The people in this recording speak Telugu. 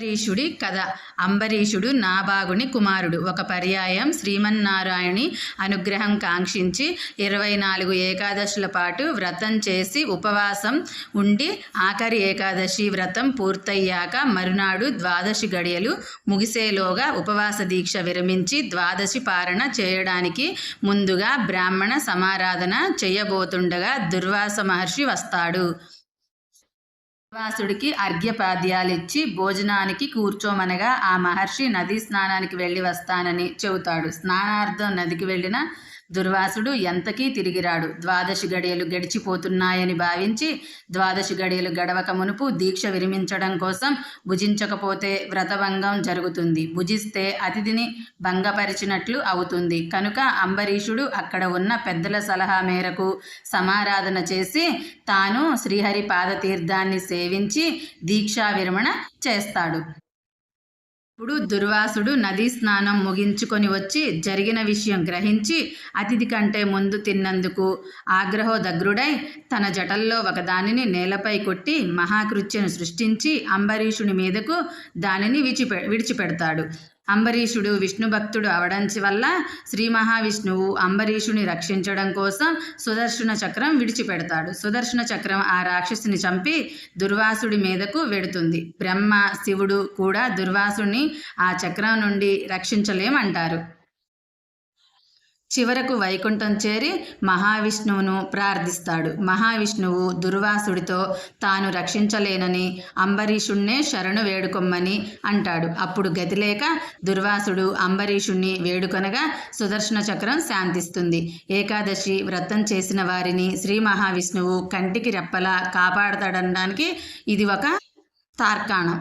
అంబరీషుడి కథ. అంబరీషుడు నాభాగుని కుమారుడు. ఒక పర్యాయం శ్రీమన్నారాయణి అనుగ్రహం కాంక్షించి ఇరవై నాలుగు ఏకాదశుల పాటు వ్రతం చేసి ఉపవాసం ఉండి ఆఖరి ఏకాదశి వ్రతం పూర్తయ్యాక మరునాడు ద్వాదశి గడియలు ముగిసేలోగా ఉపవాస దీక్ష విరమించి ద్వాదశి పారణ చేయడానికి ముందుగా బ్రాహ్మణ సమారాధన చేయబోతుండగా దుర్వాస మహర్షి వస్తాడు. శ్రీనివాసుడికి అర్ఘ్యపాద్యాలిచ్చి భోజనానికి కూర్చోమనగా ఆ మహర్షి నదీ స్నానానికి వెళ్ళి వస్తానని చెబుతాడు. స్నానార్థం నదికి వెళ్ళిన దుర్వాసుడు ఎంతకీ తిరిగిరాడు. ద్వాదశి గడియలు గడిచిపోతున్నాయని భావించి ద్వాదశి గడియలు గడవక మునుపు దీక్ష విరమించడం కోసం భుజించకపోతే వ్రతభంగం జరుగుతుంది. భుజిస్తే అతిథిని భంగపరిచినట్లు అవుతుంది. కనుక అంబరీషుడు అక్కడ ఉన్న పెద్దల సలహా మేరకు సమారాధన చేసి తాను శ్రీహరి పాదతీర్థాన్ని సేవించి దీక్షా విరమణ చేస్తాడు. ఇప్పుడు దుర్వాసుడు నదీ స్నానం ముగించుకొని వచ్చి జరిగిన విషయం గ్రహించి అతిథి కంటే ముందు తిన్నందుకు ఆగ్రహోదగ్రుడై తన జటల్లో ఒకదానిని నేలపై కొట్టి మహాకృత్యను సృష్టించి అంబరీషుని మీదకు దానిని విచిపె విడిచిపెడతాడు. అంబరీషుడు విష్ణు భక్తుడు అవడం వల్ల శ్రీ మహావిష్ణువు అంబరీషుని రక్షించడం కోసం సుదర్శన చక్రం విడిచిపెడతాడు. సుదర్శన చక్రం ఆ రాక్షసుని చంపి దుర్వాసుడి మీదకు వెడుతుంది. బ్రహ్మ శివుడు కూడా దుర్వాసుని ఆ చక్రం నుండి రక్షించలేమంటారు. చివరకు వైకుంఠం చేరి మహావిష్ణువును ప్రార్థిస్తాడు. మహావిష్ణువు దుర్వాసుడితో తాను రక్షించలేనని అంబరీషుణ్ణే శరణు వేడుకొమ్మని అంటాడు. అప్పుడు గతిలేక దుర్వాసుడు అంబరీషుణ్ణి వేడుకొనగా సుదర్శన చక్రం శాంతిస్తుంది. ఏకాదశి వ్రతం చేసిన వారిని శ్రీ మహావిష్ణువు కంటికి రెప్పలా కాపాడతాడనడానికి ఇది ఒక తార్కాణం.